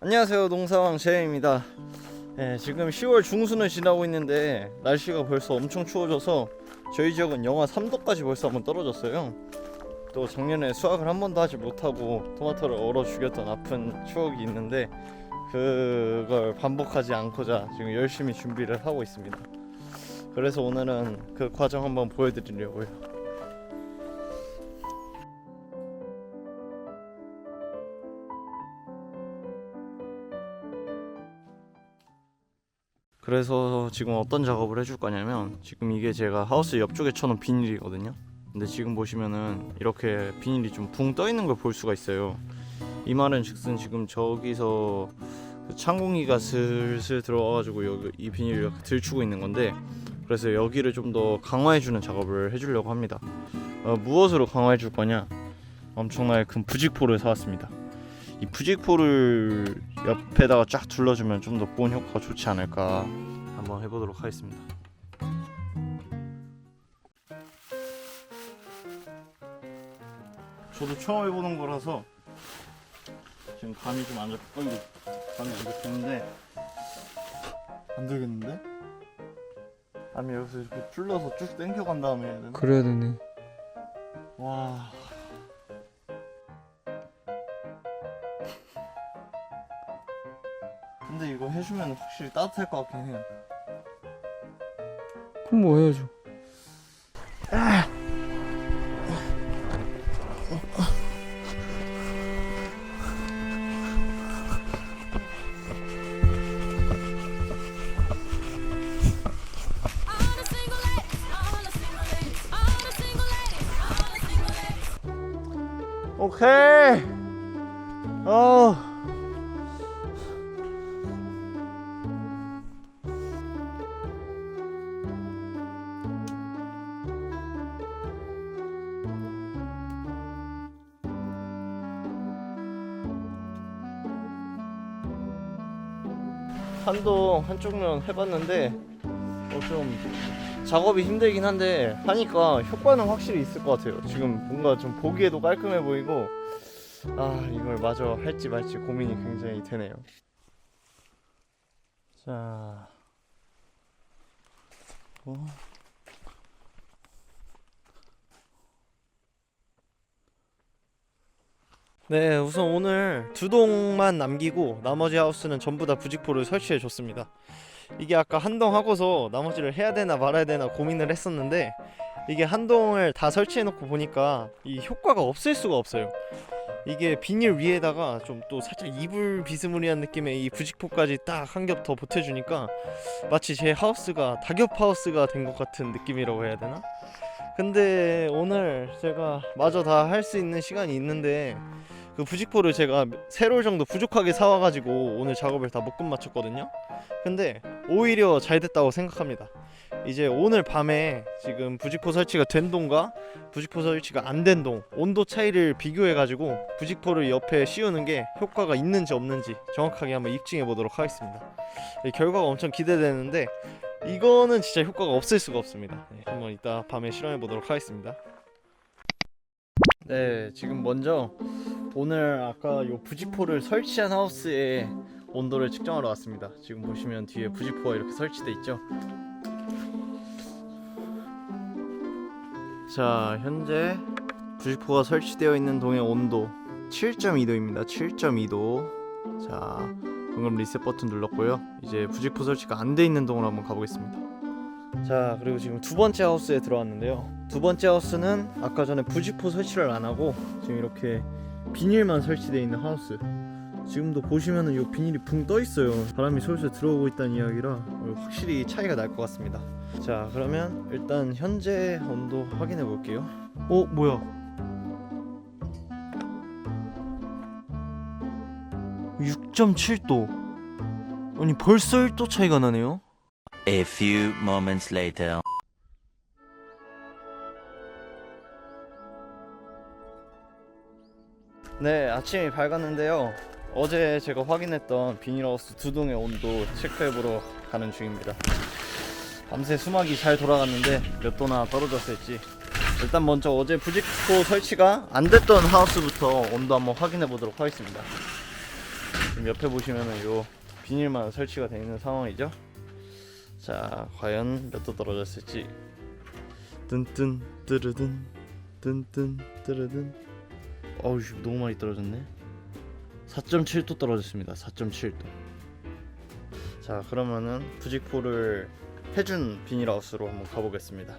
안녕하세요. 농사왕 재입니다. 네, 지금 10월 중순을 지나고 있는데 날씨가 벌써 엄청 추워져서 저희 지역은 영하 3도까지 벌써 한번 떨어졌어요 또 작년에 수확을 한 번도 하지 못하고 토마토를 얼어 죽였던 아픈 추억이 있는데 그걸 반복하지 않고자 지금 열심히 준비를 하고 있습니다. 그래서 오늘은 그 과정 한번 보여드리려고요. 그래서 지금 어떤 작업을 해줄 거냐면 지금 이게 제가 하우스 옆쪽에 쳐놓은 비닐이거든요 근데 지금 보시면은 이렇게 비닐이 좀 붕 떠 있는 걸 볼 수가 있어요. 이 말은 즉슨 지금 저기서 그 찬공기가 슬슬 들어와가지고 여기 이 비닐을 이렇게 들추고 있는 건데 그래서 여기를 좀 더 강화해주는 작업을 해주려고 합니다. 어, 무엇으로 강화해줄 거냐? 엄청나게 큰 부직포를 사왔습니다. 이 부직포를 옆에다가 쫙 둘러주면 좀 더 보온 효과가 좋지 않을까 한번 해보도록 하겠습니다. 저도 처음 해보는 거라서 지금 감이 좀 안 잡고 이거 감이 안 잡히는데 안 되겠는데? 감이 여기서 이렇게 찔러서 쭉 당겨간 다음에 해야 되나? 그래야 되네. 와. 근데 이거 해주면 확실히 따뜻할 것 같긴 해요. 그럼 뭐 해야죠? All 오케이. 어. 한동 한쪽 면 해봤는데 어 좀 작업이 힘들긴 한데 하니까 효과는 확실히 있을 것 같아요. 지금 뭔가 좀 보기에도 깔끔해 보이고 아 이걸 마저 할지 말지 고민이 굉장히 되네요. 자, 어. 네, 우선 오늘 두 동만 남기고 나머지 하우스는 전부 다 부직포를 설치해 줬습니다. 이게 아까 한동 하고서 나머지를 해야 되나 말아야 되나 고민을 했었는데 이게 한 동을 다 설치해 놓고 보니까 이 효과가 없을 수가 없어요. 이게 비닐 위에다가 좀 또 살짝 이불 비스무리한 느낌의 이 부직포까지 딱 한 겹 더 보태주니까 마치 제 하우스가 다겹 하우스가 된 것 같은 느낌이라고 해야 되나? 근데 오늘 제가 마저 다 할 수 있는 시간이 있는데 그 부직포를 제가 세롤 정도 부족하게 사와가지고 오늘 작업을 다 묶음 맞췄거든요. 근데 오히려 잘 됐다고 생각합니다. 이제 오늘 밤에 지금 부직포 설치가 된 동과 부직포 설치가 안 된 동 온도 차이를 비교해 가지고 부직포를 옆에 씌우는 게 효과가 있는지 없는지 정확하게 한번 입증해 보도록 하겠습니다. 이 결과가 엄청 기대되는데 이거는 진짜 효과가 없을 수가 없습니다. 네, 한번 이따 밤에 실험해 보도록 하겠습니다. 네, 지금 먼저 오늘 아까 요 부직포를 설치한 하우스의 온도를 측정하러 왔습니다. 지금 보시면 뒤에 부직포가 이렇게 설치돼 있죠. 자, 현재 부직포가 설치되어 있는 동의 온도 7.2도입니다. 7.2도. 자, 방금 리셋 버튼 눌렀고요. 이제 부직포 설치가 안 돼 있는 동으로 한번 가보겠습니다. 자, 그리고 지금 두 번째 하우스에 들어왔는데요. 두 번째 하우스는 아까 전에 부직포 설치를 안 하고 지금 이렇게 비닐만 설치되어 있는 하우스. 지금도 보시면은 이 비닐이 붕 떠 있어요. 바람이 솔솔 들어오고 있다는 이야기라 어, 확실히 차이가 날 것 같습니다. 자, 그러면 일단 현재 온도 확인해 볼게요. 어, 뭐야? 6.7도. 아니 벌써 1도 차이가 나네요. A few moments later. 네, 아침이 밝았는데요. 어제 제가 확인했던 비닐하우스 두 동의 온도 체크해보러 가는 중입니다. 밤새 수막이 잘 돌아갔는데 몇 도나 떨어졌을지 일단 먼저 어제 부직포 설치가 안 됐던 하우스부터 온도 한번 확인해 보도록 하겠습니다. 지금 옆에 보시면은 요 비닐만 설치가 되어 있는 상황이죠. 자, 과연 몇 도 떨어졌을지. 뜬뜬 뜨르든 뜬뜬 뜨르든 어우 씨, 너무 많이 떨어졌네. 4.7도 떨어졌습니다. 4.7도. 자 그러면은 부직포를 해준 비닐하우스로 한번 가보겠습니다.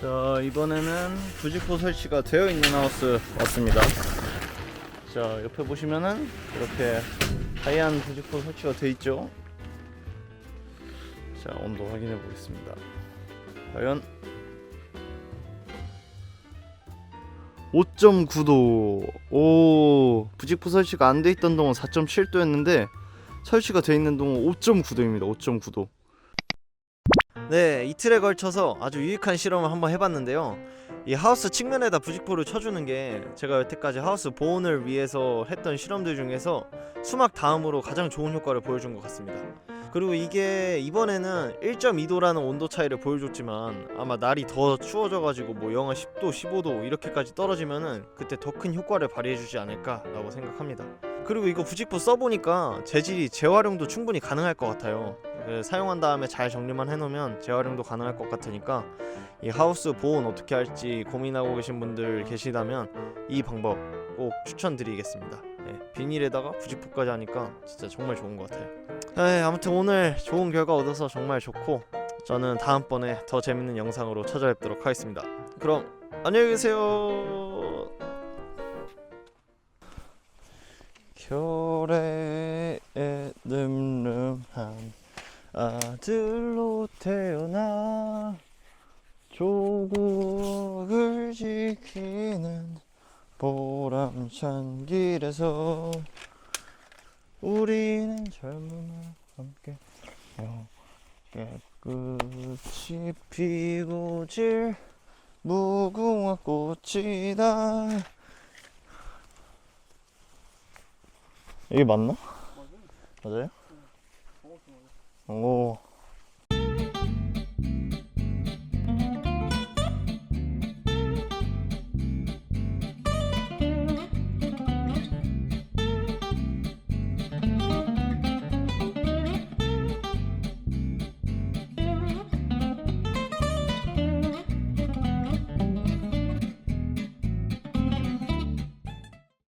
자 이번에는 부직포 설치가 되어 있는 하우스 왔습니다. 자 옆에 보시면은 이렇게 하얀 부직포 설치가 되어 있죠? 자 온도 확인해 보겠습니다. 과연 5.9도. 오, 부직포 설치가 안 돼 있던 동안 4.7도였는데 설치가 돼 있는 동안 5.9도입니다. 5.9도. 네, 이틀에 걸쳐서 아주 유익한 실험을 한번 해봤는데요. 이 하우스 측면에다 부직포를 쳐주는 게 제가 여태까지 하우스 보온을 위해서 했던 실험들 중에서 수막 다음으로 가장 좋은 효과를 보여준 것 같습니다. 그리고 이게 이번에는 1.2도라는 온도 차이를 보여줬지만 아마 날이 더 추워져가지고 뭐 영하 10도, 15도 이렇게까지 떨어지면은 그때 더 큰 효과를 발휘해주지 않을까라고 생각합니다. 그리고 이거 부직포 써보니까 재질이 재활용도 충분히 가능할 것 같아요. 그 사용한 다음에 잘 정리만 해놓으면 재활용도 가능할 것 같으니까 이 하우스 보온 어떻게 할지 고민하고 계신 분들 계시다면 이 방법 꼭 추천드리겠습니다. 네, 비닐에다가 부직포까지 하니까 진짜 정말 좋은 것 같아요. 에이, 아무튼 오늘 좋은 결과 얻어서 정말 좋고 저는 다음번에 더 재밌는 영상으로 찾아뵙도록 하겠습니다. 그럼 안녕히 계세요. 결의에 늠름한 아들로 태어나 조국을 지키는 보람찬 길에서 우리는 젊음과 함께 깨끗이 피고 질 무궁화 꽃이다 이게 맞나? 맞아요? 오